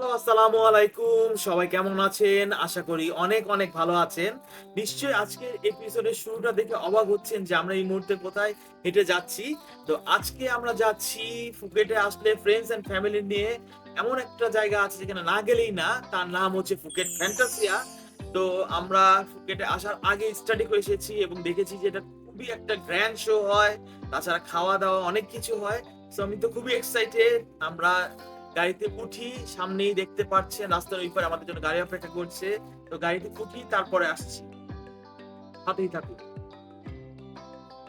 Hello, আসসালামু আলাইকুম। সবাই কেমন আছেন? আশা করি অনেক অনেক ভালো আছেন। নিশ্চয়ই আজকের এপিসোডের শুরুটা দেখে অবাক হচ্ছেন যে আমরা এই মুহূর্তে কোথায় হেঁটে যাচ্ছি। তো আজকে আমরা যাচ্ছি ফুকেটে আসলে ফ্রেন্ডস ফ্যামিলি নিয়ে এমন একটা জায়গা আছে যেখানে না গেলেই না, তার নাম হচ্ছে ফুকেট ফ্যান্টাসিয়া। তো আমরা ফুকেটে আসার আগে স্টাডি করে এসেছি এবং দেখেছি যে এটা খুবই একটা গ্র্যান্ড শো হয়। তাছাড়া খাওয়া দাওয়া অনেক কিছু হয়। তো আমি তো খুবই এক্সাইটেড আমরা গাড়িতে উঠি সামনেই দেখতে পাচ্ছেন রাস্তার ওই পারে আমাদের জন্য গাড়ি অপেক্ষা করছে। তো গাড়িতে উঠি তারপরে আসছি। হাতেই থাকুন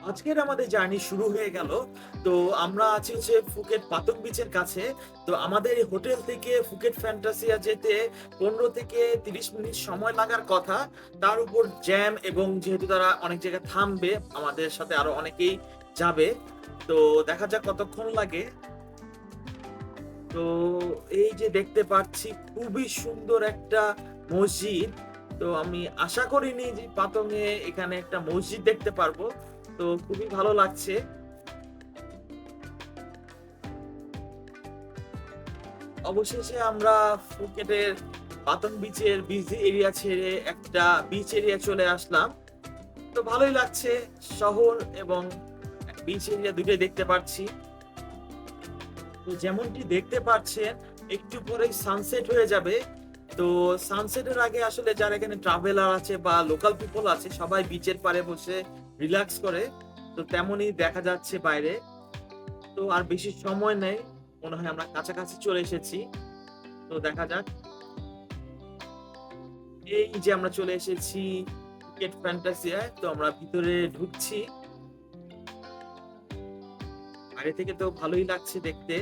আজকের আমাদের জার্নি শুরু হয়ে গেল। তো আমরা আছি হচ্ছে ফুকেট পাতক বিচের কাছে। তো আমাদের এই হোটেল থেকে ফুকেট ফ্যান্টাসিয়া যেতে পনেরো থেকে তিরিশ মিনিট সময় লাগার কথা। তার উপর জ্যাম এবং যেহেতু তারা অনেক জায়গায় থামবে, আমাদের সাথে আরও অনেকেই যাবে। তো দেখা যাক কতক্ষণ লাগে। তো এই যে দেখতে পাচ্ছি, খুবই সুন্দর একটা মসজিদ। তো আমি আশা করিনি যে পাতঙ্গে এখানে একটা মসজিদ দেখতে পারব। তো খুবই ভালো লাগছে। অবশেষে আমরা ফুকেটের পাতং বিচের বিচ এরিয়া ছেড়ে একটা বিচ এরিয়া চলে আসলাম। তো ভালোই লাগছে, শহর এবং বিচ এরিয়া দুটোই দেখতে পাচ্ছি তো যেমনটি দেখতে পাচ্ছেন, একটু পরেই সানসেট হয়ে যাবে। তো সানসেটের আগে আসলে যারা এখানে ট্রাভেলার আছে বা লোকাল পিপল আছে, সবাই বিচের পারে বসে রিল্যাক্স করে। তো তেমনই দেখা যাচ্ছে বাইরে। তো আর বেশি সময় নেই, মনে হয় আমরা কাছাকাছি চলে এসেছি। তো দেখা যাক। এই যে আমরা চলে এসেছি ক্রিকেট ফ্যান্টাসিয়ায় তো আমরা ভিতরে ঢুকছি। বাইরে থেকে তো ভালোই লাগছে দেখতে।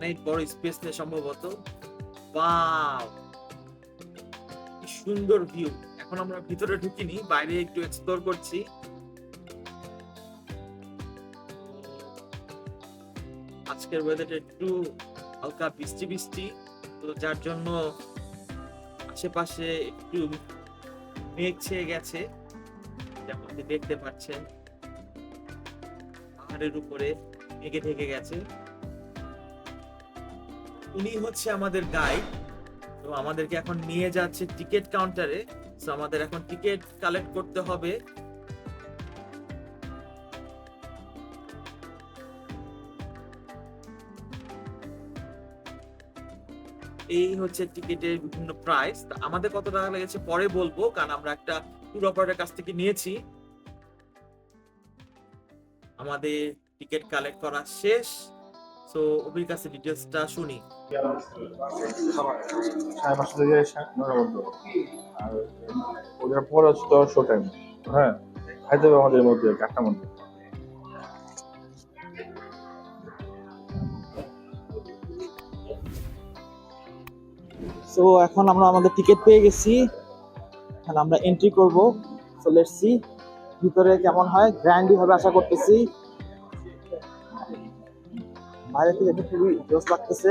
অনেক বড় স্পেস নিয়ে সম্ভবত। কি সুন্দর ভিউ এখন আমরা ভিতরে ঢুকিনি, বাইরে একটু এক্সপ্লোর করছি। আজকের ওয়েদারটা একটু হালকা বৃষ্টি বৃষ্টি, তো যার জন্য আশেপাশে একটু মেঘ ছেয়ে গেছে যেমনটি দেখতে পাচ্ছেন। পাহাড়ের উপরে মেঘে ঢেকে গেছে। উনি হচ্ছে আমাদের গাইড তো আমাদেরকে এখন নিয়ে যাচ্ছে টিকিট কাউন্টারে তো আমাদের এখন টিকিট কালেক্ট করতে হবে। এই হচ্ছে টিকিটের বিভিন্ন প্রাইস তা আমাদের কত টাকা লেগেছে পরে বলব, কারণ আমরা একটা ট্যুর অপারেটর কাছ থেকে নিয়েছি। আমাদের টিকিট কালেক্ট করা শেষ। তো ওবির কাছে ডিটেলসটা শুনি। ওটার পর হচ্ছে তো শো টাইম হ্যাঁ খাইতে হবে আমাদের মধ্যে চারটার মধ্যে সো এখন আমরা আমাদের টিকিট পেয়ে গেছি। এখন আমরা এন্ট্রি করব। সো লেটস সি ভিতরে কেমন হয়। গ্র্যান্ডই হবে আশা করতেছি। বাইরে থেকে দেখে খুবই লাগতেছে।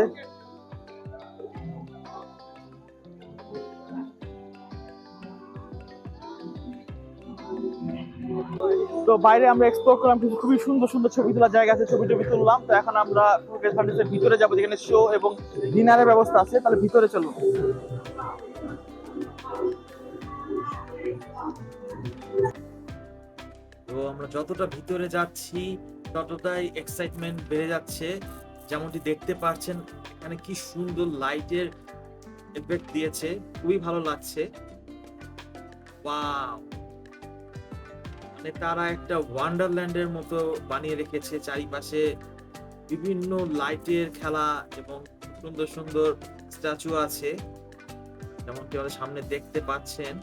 তো বাইরে আমরা এক্সপ্লোর করলাম কিছু খুবই সুন্দর সুন্দর ছবি তোলার জায়গা আছে ছবি টবি তুললাম। তো এখন আমরা ভিতরে যাব, যেখানে শো এবং ডিনারের ব্যবস্থা আছে। তাহলে ভিতরে চলুন তো আমরা যতটা ভিতরে যাচ্ছি ততটাই এক্সাইটমেন্ট বেড়ে যাচ্ছে, যেমনটি দেখতে পাচ্ছেন, এখানে কি সুন্দর লাইটের এফেক্ট দিয়েছে, খুবই ভালো লাগছে। মানে তারা একটা ওয়ান্ডারল্যান্ডের মতো বানিয়ে রেখেছে চারিপাশে বিভিন্ন লাইটের খেলা এবং সুন্দর সুন্দর স্ট্যাচু আছে, যেমনটি আমাদের সামনে দেখতে পাচ্ছেন।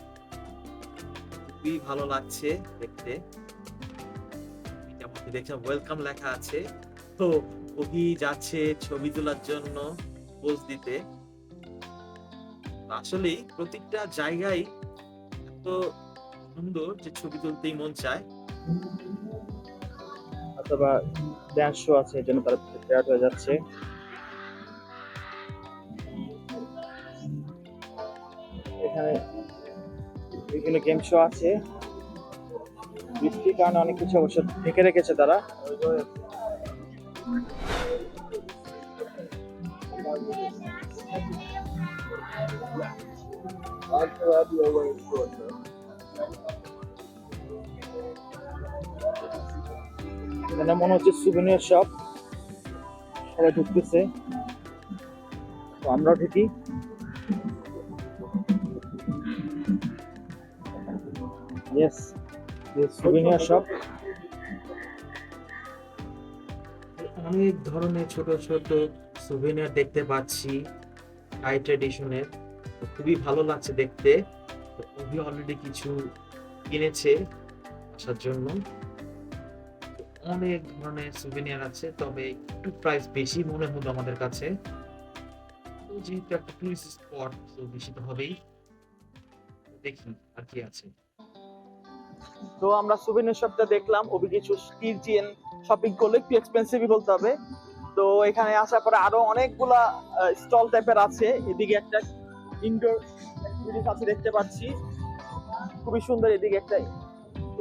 খুবই ভালো লাগছে দেখতে। দেখছেন ওয়েলকাম লেখা আছে। তো ওহি যাচ্ছে ছবি তোলার জন্য পোজ দিতে। আসলেই প্রত্যেকটা জায়গায় এত সুন্দর যে ছবি তুলতেই মন চায়। অথবা ড্যান্স শো আছে, এই জন্য তারা প্রেয়ার হয়ে যাচ্ছে। এখানে বিভিন্ন গেম শো আছে। বৃষ্টির কারণে অনেক কিছু অবশ্য ঢেকে রেখেছে তারা। মনে হচ্ছে সুভিনিয়ার শপ সবাই ঢুকতেছে। তো আমরাও ঢুকি। ইয়েস সুভিনিয়ার শপ অনেক ধরনের ছোট ছোট সুভেনিয়ার দেখতে পাচ্ছি হাই ট্রেডিশনের খুবই ভালো লাগছে দেখতে। অভি অলরেডি কিছু কিনেছে আসার জন্য। অনেক ধরনের সুভেনিয়ার আছে, তবে একটু প্রাইস বেশি মনে হলো আমাদের কাছে। যেহেতু একটা টুরিস্ট স্পট তো বেশি তো হবেই। দেখি আর কি আছে। তো আমরা সুভিনিয়ার শপটা দেখলাম ওবি কিছু কিচেন শপিং করলে, একটু এক্সপেন্সিভই বলতে হবে। তো এখানে আসার পরে আরও অনেকগুলা স্টল টাইপের আছে। এদিকে একটা ইনডোর অ্যাক্টিভিটিস আছে দেখতে পাচ্ছি। খুবই সুন্দর এদিকে একটা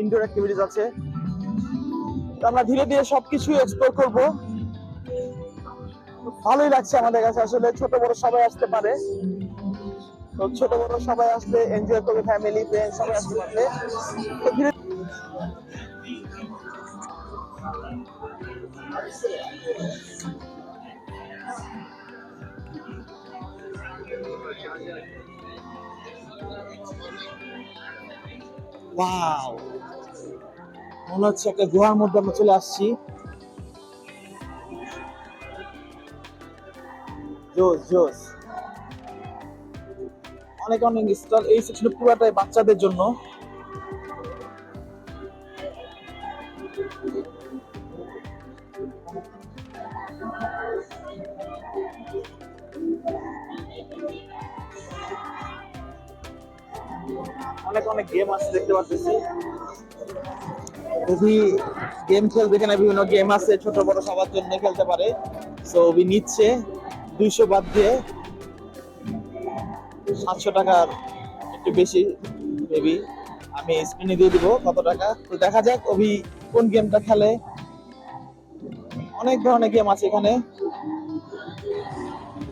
ইনডোর অ্যাক্টিভিটিস আছে। তো আমরা ধীরে ধীরে সবকিছু এক্সপ্লোর করব। ভালোই লাগছে আমাদের কাছে। আসলে ছোট বড় সবাই আসতে পারে। তো ছোট বড় সবাই আসলে এনজয় করবে ফ্যামিলি ফ্রেন্ড সবাই আসতে মনে হচ্ছে একটা গুহার মধ্যে আমরা চলে আসছি। জোস জোস অনেক অনেক স্টল এই সেকশনে পুরাটাই বাচ্চাদের জন্য। অনেক অনেক গেম আছে, দেখতে পাচ্ছি ওভি গেম খেলবে এখানে বিভিন্ন গেম আছে, ছোট বড় সবার জন্য খেলতে পারে। সো ওভি নিচ্ছে দুইশো বাদ দিয়ে। সাতশো টাকার একটু বেশি মেবি আমি স্ক্রিনে দিয়ে দিব কত টাকা। তো দেখা যাক অভি কোন গেমটা খেলে। অনেক ধরনের গেম আছে এখানে।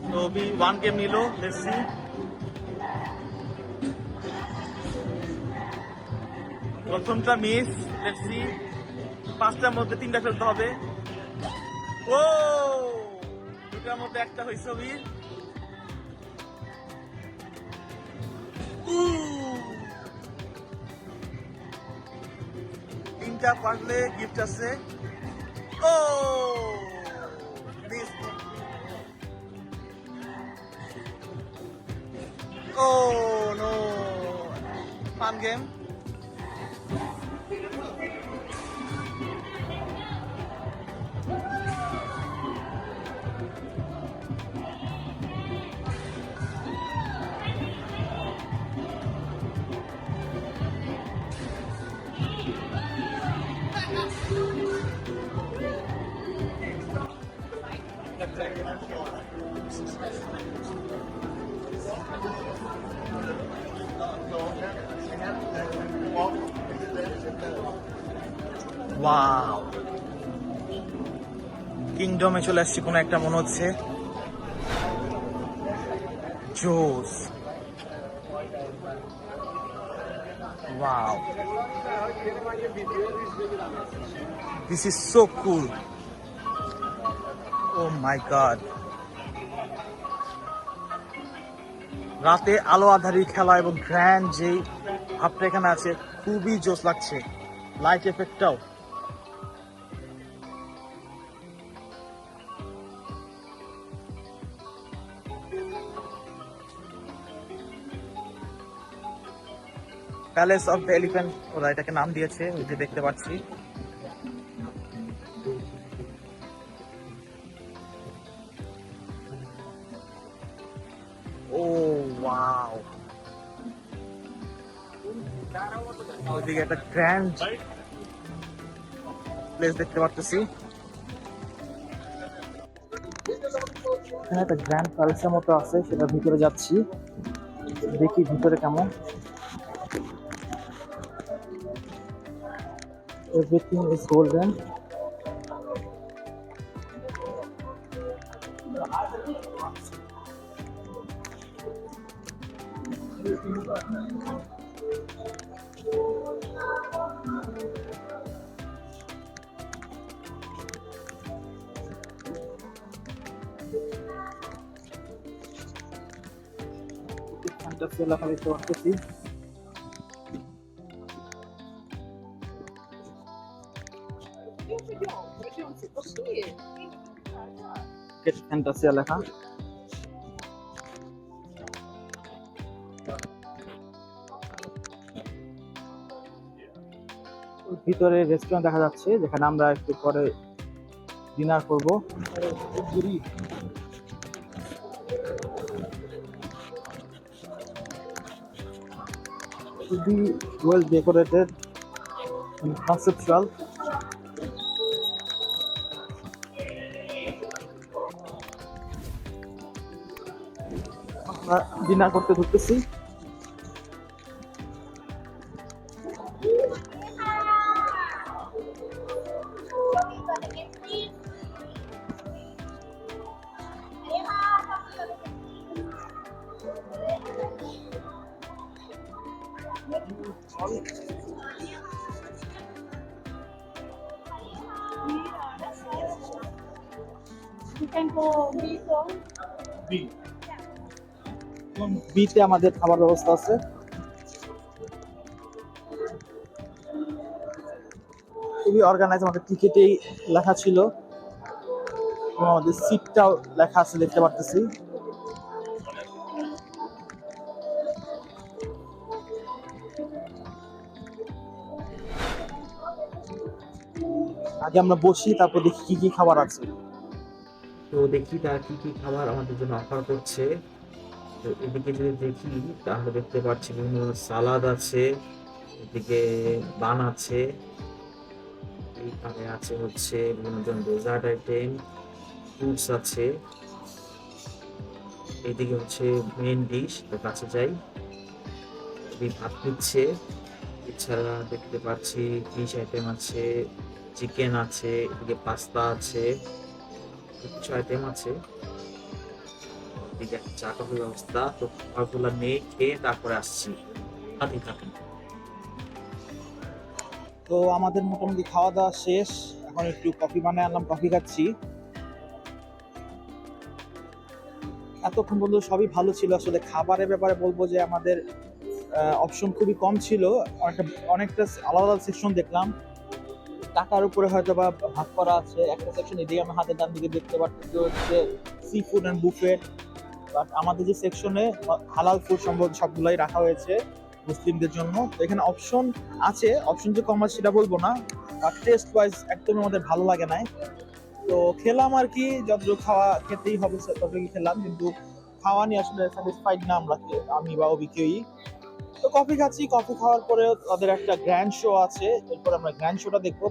তো অভি ওয়ান গেম নিল লেটস প্রথমটা মিস লেটস পাঁচটার মধ্যে তিনটা ফেলতে হবে। ও! দুটার মধ্যে একটা হয়েছে অভির তিনটা পারলে গিফট আছে ও miss oh no fun wow কিংডমে চলে আসছি কোনো একটা মনে হচ্ছে। জোস wow this is so cool my god রাতে আলো আধারি খেলা এবং গ্র্যান্ড যে ভাবটা এখানে আছে। খুবই জোস লাগছে। লাইট এফেক্টটাও প্যালেস অফ দ্য এলিফ্যান্ট ওরা এটাকে নাম দিয়েছে, ওই দেখতে পাচ্ছি। ওয়াও ওইদিকে একটা গ্র্যান্ড প্লেস দেখতে পাচ্ছি এখানে একটা গ্র্যান্ড প্যালেসের মতো আছে সেটা ভিতরে যাচ্ছি। দেখি ভিতরে কেমন। এভরিথিং ইজ গোল্ডেন ফ্যান্টাসি লেখা দেখতে পাচ্ছি ফ্যান্টাসিয়া লেখা ভিতরে রেস্টুরেন্ট দেখা যাচ্ছে, যেখানে আমরা একটু পরে ডিনার করব। খুবই ওয়েল ডেকোরেটেড কনসেপচুয়াল ডিনার করতে ঢুকতেছি। You. বিতে আমাদের খাবার ব্যবস্থা আছে। খুবই অর্গানাইজ আমাদের টিকিটেই লেখা ছিল। আমাদের সিটটাও লেখা আছে, দেখতে পারতেছি। আগে আমরা বসি, তারপর দেখি কি কি খাবার আছে। তো দেখি তার কি কি খাবার আমাদের জন্য অফার করছে। তো এদিকে যদি দেখি, তাহলে দেখতে পাচ্ছি বিভিন্ন সালাদ আছে, এদিকে বান আছে, এইখানে আছে হচ্ছে বিভিন্ন ধরনের ডেজার্ট আইটেম ফ্রুটস আছে। এদিকে হচ্ছে মেন ডিশ তো কাছে যাই। ভাত নিচ্ছে। এছাড়া দেখতে পাচ্ছি ফিশ আইটেম আছে চিকেন আছে, এদিকে পাস্তা আছে। কিছু আইটেম আছে। চা কফির ব্যবস্থা। তো খাবারগুলো নেই খেয়ে তারপরে আসছি। সাথেই থাকুন। তো আমাদের মোটামুটি খাওয়া দাওয়া শেষ। এখন একটু কফি বানায় আনলাম, কফি খাচ্ছি। এতক্ষণ পর্যন্ত সবই ভালো ছিল। আসলে খাবারের ব্যাপারে বলব যে আমাদের অপশন খুবই কম ছিল। অনেকটা অনেকটা আলাদা আলাদা সেকশন দেখলাম। টাকার উপরে হয়তো বা ভাগ করা আছে। একটা সেকশন এদিকে আমার হাতের ডান দিকে দেখতে পাচ্ছি হচ্ছে sea food and buffet but আমাদের যে সেকশনে হালাল ফুড সম্ভবত সবগুলাই রাখা হয়েছে মুসলিমদের জন্য। তো এখানে অপশন আছে। অপশন যে কম আছে সেটা বলব না। বাট টেস্ট ওয়াইজ একদমই আমাদের ভালো লাগে নাই। তো খেলাম আর কি। যতটুকু খাওয়া খেতেই হবে ততটুকু খেলাম। কিন্তু খাওয়া নিয়ে আসলে স্যাটিসফাইড না আমরা, আমি বা অবি কেউই তো কফি খাচ্ছি, কফি খাওয়ার পরে তাদের একটা গ্র্যান্ড শো আছে, এরপর আমরা গ্র্যান্ড শোটা দেখব।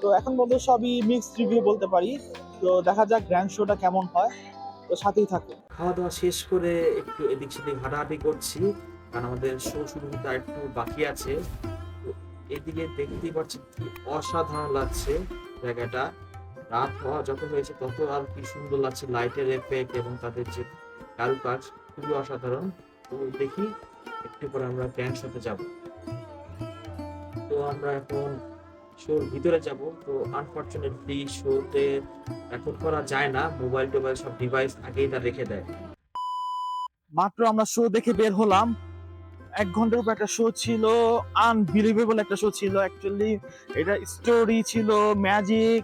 তো এখন বলতে সবই মিক্সড রিভিউ বলতে পারি, তো দেখা যাক গ্র্যান্ড শোটা কেমন হয়, তো সাথেই থাকুন। খাওয়া দাওয়া শেষ করে একটু এদিক সেদিক হাঁটাহাঁটি করছি, কারণ আমাদের শো শুরু হতে একটু বাকি আছে। এদিকে দেখতেই পাচ্ছি কি অসাধারণ লাগছে জায়গাটা। রাত হওয়া যত হয়েছে তত আর কি সুন্দর লাগছে লাইটের এফেক্ট এবং তাদের যে কারুকাজ, খুবই অসাধারণ। তো দেখি একটু পরে আমরা গ্র্যান্ড শোতে যাব। তো আমরা এখন শোর ভিতরে যাব। তো আনফরচুনেটলি শোতে রেকর্ড করা যায় না। মোবাইল টোবাইল সব ডিভাইস আগেই তা রেখে দেয়। মাত্র আমরা শো দেখে বের হলাম। এক ঘণ্টার উপর একটা শো ছিল আনবিলিভেবল একটা শো ছিল অ্যাকচুয়ালি এটা স্টোরি ছিল ম্যাজিক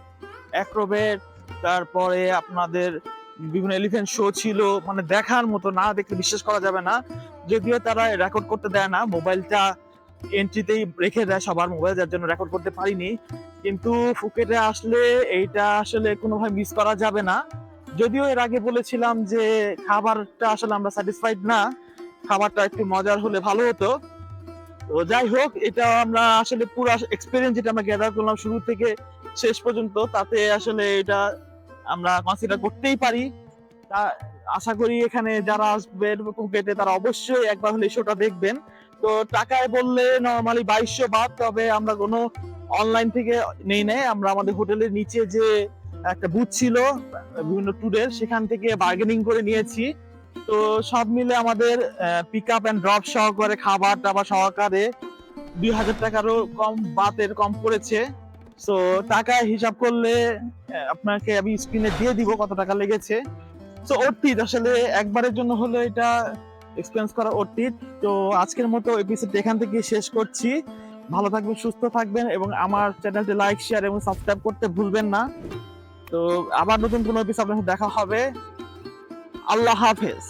অ্যাক্রোবেট তারপরে আপনাদের বিভিন্ন এলিফেন্ট শো ছিল। মানে দেখার মতো, না দেখলে বিশ্বাস করা যাবে না। যদিও তারা রেকর্ড করতে দেয় না মোবাইলটা এন্ট্রিতেই রেখে দেয় সবার মোবাইল যার জন্য রেকর্ড করতে পারিনি। কিন্তু ফুকেটে আসলে এইটা আসলে কোনোভাবে মিস করা যাবে না। যদিও এর আগে বলেছিলাম যে খাবারটা আসলে আমরা স্যাটিসফাইড না, খাবারটা একটু মজার হলে ভালো হতো। তো যাই হোক, এটা আমরা আসলে পুরো এক্সপিরিয়েন্স যেটা আমরা গ্যাদার করলাম শুরু থেকে শেষ পর্যন্ত, তাতে আসলে এটা আমরা কনসিডার করতেই পারি। তা আশা করি এখানে যারা আসবেন ফুকেটে তারা অবশ্যই একবার হলে শোটা দেখবেন। তো টাকায় বললে নর্মালি বাইশশো বাদ তবে আমরা কোনো অনলাইন থেকে নেই নেই। আমরা আমাদের হোটেলের নিচে যে একটা বুথ ছিল বিভিন্ন ট্যুরের সেখান থেকে বার্গেনিং করে নিয়েছি। তো সব মিলে আমাদের পিক আপ অ্যান্ড ড্রপ সহকারে খাবার টাবার সহকারে দুই হাজার টাকারও কম বাতের কম পড়েছে। সো টাকা হিসাব করলে আপনাকে আমি স্ক্রিনে দিয়ে দিব কত টাকা লেগেছে। সো অতীত আসলে একবারের জন্য হলে এটা এক্সপেন্স করা অতীত। তো আজকের মতো এপিসোড এখান থেকে শেষ করছি। ভালো থাকবেন, সুস্থ থাকবেন এবং আমার চ্যানেলটি লাইক শেয়ার এবং সাবস্ক্রাইব করতে ভুলবেন না। তো আবার নতুন কোনো এপিসোড আপনার দেখা হবে। আল্লাহ হাফেজ।